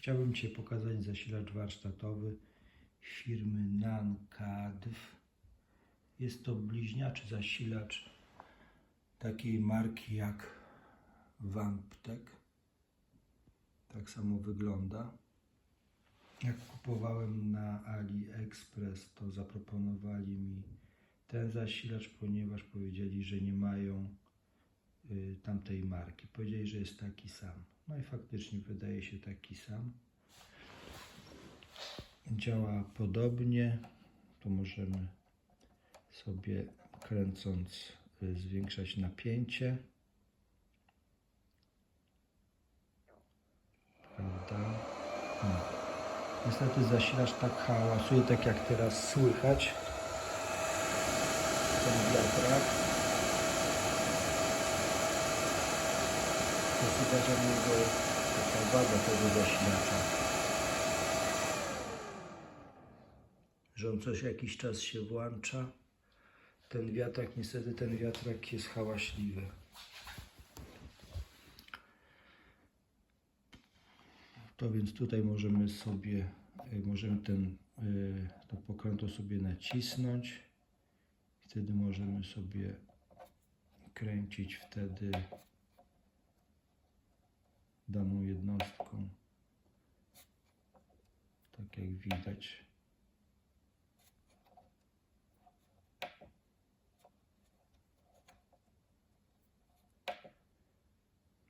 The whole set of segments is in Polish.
Chciałbym Ci pokazać zasilacz warsztatowy firmy Nancadw. Jest to bliźniaczy zasilacz takiej marki jak Vamptek. Tak samo wygląda. Jak kupowałem na AliExpress, to zaproponowali mi ten zasilacz, ponieważ powiedzieli, że nie mają tamtej marki. Powiedzieli, że jest taki sam. No i faktycznie wydaje się taki sam. Działa podobnie. Tu możemy sobie kręcąc y, zwiększać napięcie. Prawda? No. Niestety zasilacz tak hałasuje, tak jak teraz słychać. Ten wiatrak. To widać niego taka wada tego zasilacza. Że on coś jakiś czas się włącza. Ten wiatrak, niestety ten wiatrak jest hałaśliwy. To więc tutaj możemy sobie, y, możemy ten, y, to pokrętło sobie nacisnąć. Wtedy możemy sobie kręcić wtedy daną jednostką. Tak jak widać.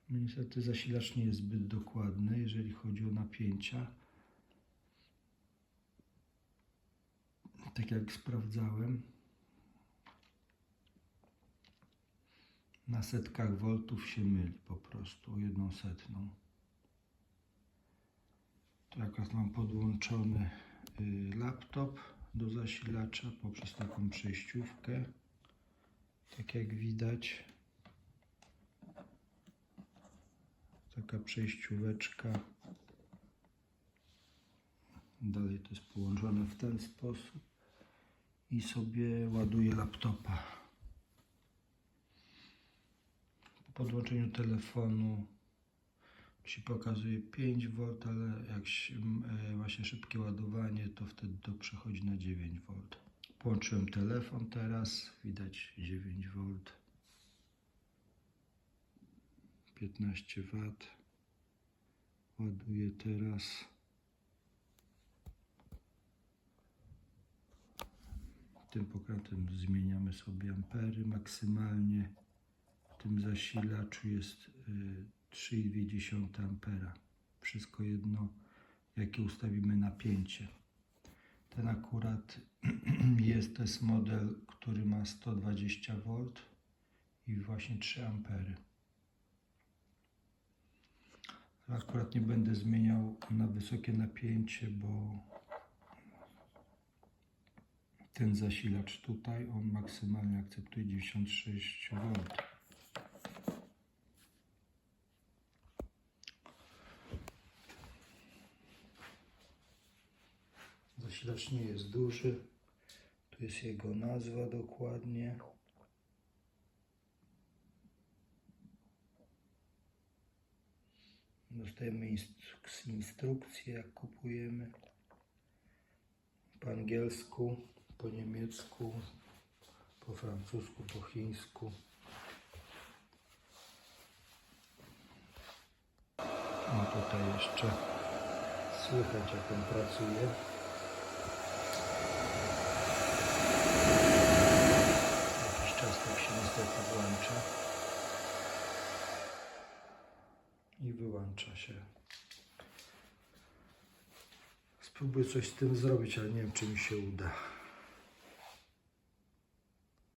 No Niestety zasilacz nie jest zbyt dokładny, jeżeli chodzi o napięcia. Tak jak sprawdzałem, na setkach voltów się myli po prostu o jedną setną. Tu akurat mam podłączony y, laptop do zasilacza poprzez taką przejściówkę. Tak jak widać. taka przejścióweczka. Dalej to jest połączone w ten sposób i sobie ładuję laptopa. Po podłączeniu telefonu się pokazuje 5V, ale jak się, e, właśnie szybkie ładowanie, to wtedy to przechodzi na 9V. Połączyłem telefon teraz, widać 9V. 15 W. Ładuję teraz. Tym pokrętem zmieniamy sobie ampery maksymalnie. Tym zasilaczu jest y, 3,2 ampera. Wszystko jedno, jakie ustawimy napięcie. Ten akurat jest, to jest model, który ma 120 V i właśnie 3 ampery. Akurat nie będę zmieniał na wysokie napięcie, bo ten zasilacz tutaj, on maksymalnie akceptuje 96 V. Zasilacz nie jest duży. Tu jest jego nazwa dokładnie. Dostajemy instruk- instrukcję, jak kupujemy. Po angielsku, po niemiecku, po francusku, po chińsku. No tutaj jeszcze słychać, jak on pracuje. Jakiś czas tak się niestety włącza. i wyłącza się. Spróbuję coś z tym zrobić, ale nie wiem, czy mi się uda.